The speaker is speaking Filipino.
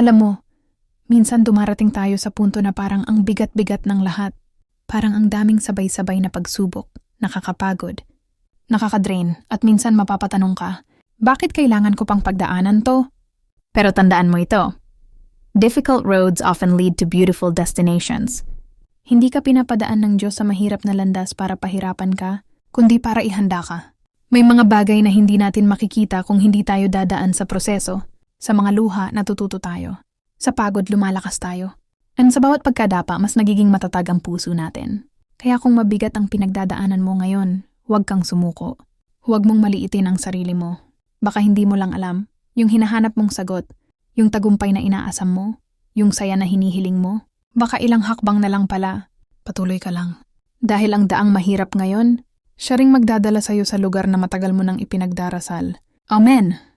Alam mo, minsan dumarating tayo sa punto na parang ang bigat-bigat ng lahat. Parang ang daming sabay-sabay na pagsubok, nakakapagod, nakakadrain, at minsan mapapatanong ka, bakit kailangan ko pang pagdaanan to? Pero tandaan mo ito. Difficult roads often lead to beautiful destinations. Hindi ka pinapadaan ng Diyos sa mahirap na landas para pahirapan ka, kundi para ihanda ka. May mga bagay na hindi natin makikita kung hindi tayo dadaan sa proseso. Sa mga luha, natututo tayo. Sa pagod, lumalakas tayo. And sa bawat pagkadapa, mas nagiging matatag ang puso natin. Kaya kung mabigat ang pinagdadaanan mo ngayon, huwag kang sumuko. Huwag mong maliitin ang sarili mo. Baka hindi mo lang alam, yung hinahanap mong sagot, yung tagumpay na inaasam mo, yung saya na hinihiling mo, baka ilang hakbang na lang pala. Patuloy ka lang. Dahil ang daang mahirap ngayon, siya ring magdadala sa'yo sa lugar na matagal mo nang ipinagdarasal. Amen!